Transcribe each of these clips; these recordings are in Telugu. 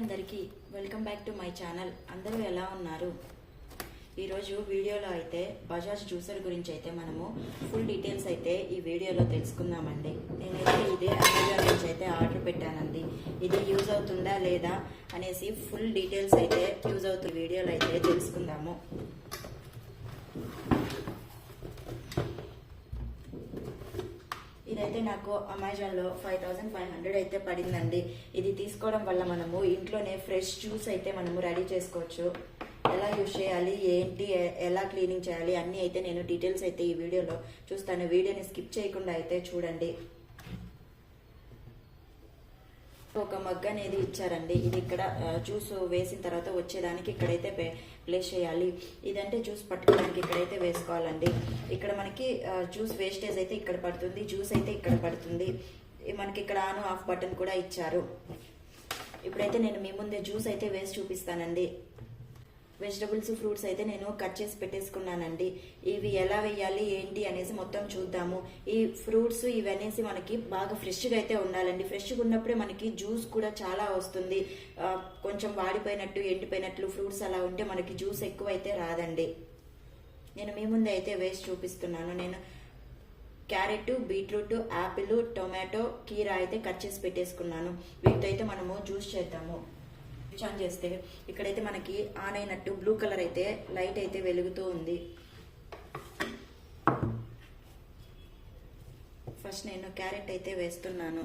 అందరికీ welcome back to my channel. అందరూ ఎలా ఉన్నారు? ఈరోజు వీడియోలో అయితే బజాజ్ జ్యూసర్ గురించి అయితే మనము ఫుల్ డీటెయిల్స్ అయితే ఈ వీడియోలో తెలుసుకుందామండి. నేనైతే ఇదే అమెజాన్ నుంచి అయితే ఆర్డర్ పెట్టానండి. ఇది యూజ్ అవుతుందా లేదా అనేసి ఫుల్ డీటెయిల్స్ అయితే యూజ్ అవుతున్న వీడియోలో అయితే తెలుసుకుందాము. ఇదైతే నాకు అమెజాన్లో ఫైవ్ థౌసండ్ ఫైవ్ హండ్రెడ్ అయితే పడిందండి. ఇది తీసుకోవడం వల్ల మనము ఇంట్లోనే ఫ్రెష్ జ్యూస్ అయితే మనము రెడీ చేసుకోవచ్చు. ఎలా యూజ్ చేయాలి ఏంటి ఎలా క్లీనింగ్ చేయాలి అన్నీ అయితే నేను డీటెయిల్స్ అయితే ఈ వీడియోలో చూస్తాను. వీడియోని స్కిప్ చేయకుండా అయితే చూడండి. ఒక మగ్ అనేది ఇచ్చారండి. ఇది ఇక్కడ జ్యూస్ వేసిన తర్వాత వచ్చేదానికి ఇక్కడైతే ప్లేస్ చేయాలి. ఇదంటే జ్యూస్ పట్టుకోవడానికి ఇక్కడైతే వేసుకోవాలండి. ఇక్కడ మనకి జ్యూస్ వేస్టేజ్ అయితే ఇక్కడ పడుతుంది జ్యూస్ అయితే ఇక్కడ పడుతుంది. మనకి ఇక్కడ ఆన్ ఆఫ్ బటన్ కూడా ఇచ్చారు. ఇప్పుడైతే నేను మీ ముందే జ్యూస్ అయితే వేసి చూపిస్తానండి. వెజిటబుల్స్ ఫ్రూట్స్ అయితే నేను కట్ చేసి పెట్టేసుకున్నానండి. ఇవి ఎలా వేయాలి ఏంటి అనేసి మొత్తం చూద్దాము. ఈ ఫ్రూట్స్ ఇవనేసి మనకి బాగా ఫ్రెష్గా అయితే ఉండాలండి. ఫ్రెష్గా ఉన్నప్పుడే మనకి జ్యూస్ కూడా చాలా వస్తుంది. కొంచెం వాడిపోయినట్టు ఎండిపోయినట్లు ఫ్రూట్స్ అలా ఉంటే మనకి జ్యూస్ ఎక్కువ అయితే రాదండి. నేను మీ ముందే అయితే వేసి చూపిస్తున్నాను. నేను క్యారెట్ బీట్రూట్ యాపిల్ టొమాటో కీరా అయితే కట్ చేసి పెట్టేసుకున్నాను. వీటితో అయితే మనము జ్యూస్ చేద్దాము. స్విచ్ ఆన్ చేస్తే ఇక్కడైతే మనకి ఆన్ అయినట్టు బ్లూ కలర్ అయితే లైట్ అయితే వెలుగుతూ ఉంది. ఫస్ట్ నేను క్యారెట్ అయితే వేస్తున్నాను.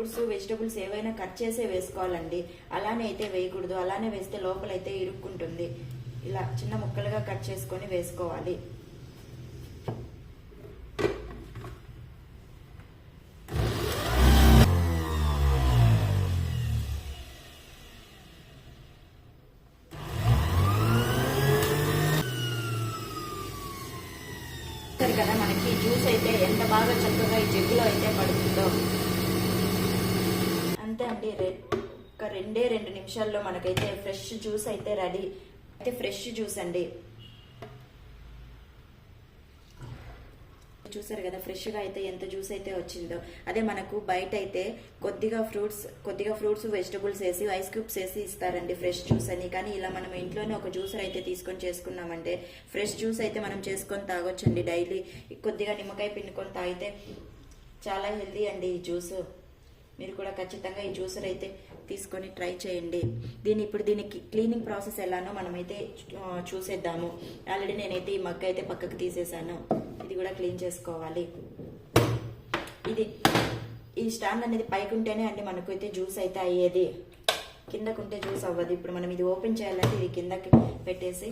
ఫ్రూట్స్ వెజిటబుల్స్ ఏవైనా కట్ చేసే వేసుకోవాలండి. అలానే అయితే వేయకూడదు. అలానే వేస్తే లోపలైతే ఇరుక్కుంటుంది. ఇలా చిన్న ముక్కలుగా కట్ చేసుకొని వేసుకోవాలి. కదా మనకి జ్యూస్ అయితే ఎంత బాగా చక్కగా ఈ జగ్గులో అయితే పడుతుందో. అండి ఒక రెండే రెండు నిమిషాల్లో మనకైతే ఫ్రెష్ జ్యూస్ అయితే రెడీ. అయితే ఫ్రెష్ జ్యూస్ అండి. చూసారు కదా ఫ్రెష్గా అయితే ఎంత జ్యూస్ అయితే వచ్చిందో. అదే మనకు బయట అయితే కొద్దిగా ఫ్రూట్స్ కొద్దిగా ఫ్రూట్స్ వెజిటబుల్స్ వేసి ఐస్ క్యూబ్స్ వేసి ఇస్తారండి ఫ్రెష్ జ్యూస్ అని. కానీ ఇలా మనం ఇంట్లోనే ఒక జ్యూసర్ అయితే తీసుకొని చేసుకున్నామంటే ఫ్రెష్ జ్యూస్ అయితే మనం చేసుకొని తాగొచ్చండి డైలీ. కొద్దిగా నిమ్మకాయ పిండుకొని తాగితే చాలా హెల్దీ అండి ఈ జ్యూస్. మీరు కూడా ఖచ్చితంగా ఈ జ్యూసర్ అయితే తీసుకొని ట్రై చేయండి. దీని ఇప్పుడు దీనికి క్లీనింగ్ ప్రాసెస్ ఎలానో మనమైతే చూసేద్దాము. ఆల్రెడీ నేనైతే ఈ మగ్గ అయితే పక్కకు తీసేసాను. ఇది కూడా క్లీన్ చేసుకోవాలి. ఇది ఈ స్టాండ్ అనేది పైకి ఉంటేనే అండి మనకు అయితే జ్యూస్ అయితే అయ్యేది. కిందకుంటే జ్యూస్ అవ్వదు. ఇప్పుడు మనం ఇది ఓపెన్ చేయాలంటే ఇది కిందకి పెట్టేసి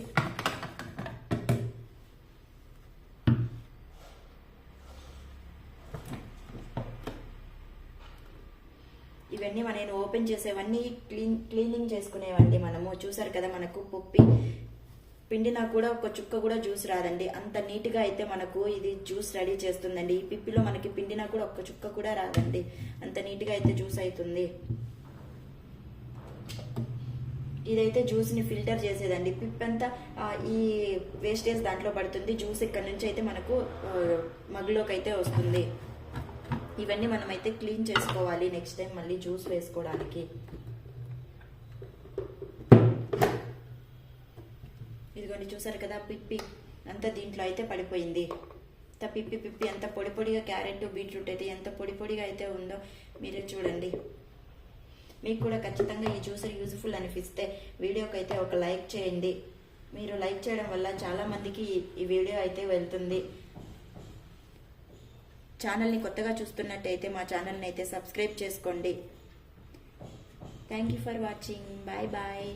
ఇవన్నీ నేను ఓపెన్ చేసేవన్నీ క్లీన్ క్లీనింగ్ చేసుకునేవండి మనము. చూసారు కదా మనకు పుప్పి. పిండినా కూడా ఒక చుక్క కూడా జ్యూస్ రాదండి. అంత నీట్గా అయితే మనకు ఇది జ్యూస్ రెడీ చేస్తుందండి. ఈ పిప్పిలో మనకి పిండినా కూడా ఒక్క చుక్క కూడా రాదండి. అంత నీట్గా అయితే జ్యూస్ అవుతుంది ఇదైతే జ్యూస్ని ఫిల్టర్ చేసేదండి. పిప్ అంతా ఈ వేస్టేజ్ దాంట్లో పడుతుంది. జ్యూస్ ఇక్కడ నుంచి అయితే మనకు ఆ, మగ్గులోకి అయితే వస్తుంది. ఇవన్నీ మనం అయితే క్లీన్ చేసుకోవాలి నెక్స్ట్ టైం మళ్ళీ జ్యూస్ వేసుకోవడానికి. ఇదిగోండి చూసారు కదా పిప్పి? అంతా దీంట్లో అయితే పడిపోయింది. అంత పిప్పి పిప్పి ఎంత పొడి పొడిగా క్యారెట్ బీట్రూట్ అయితే ఎంత పొడి పొడిగా అయితే ఉందో మీరే చూడండి. మీకు కూడా ఖచ్చితంగా ఈ జ్యూసర్ యూజ్ఫుల్ అనిపిస్తే వీడియోకి అయితే ఒక లైక్ చేయండి. మీరు లైక్ చేయడం వల్ల చాలామందికి ఈ వీడియో అయితే వెళ్తుంది. ఛానల్ని కొత్తగా చూస్తున్నట్టయితే మా ఛానల్ని అయితే సబ్స్క్రైబ్ చేసుకోండి. Thank you for watching bye bye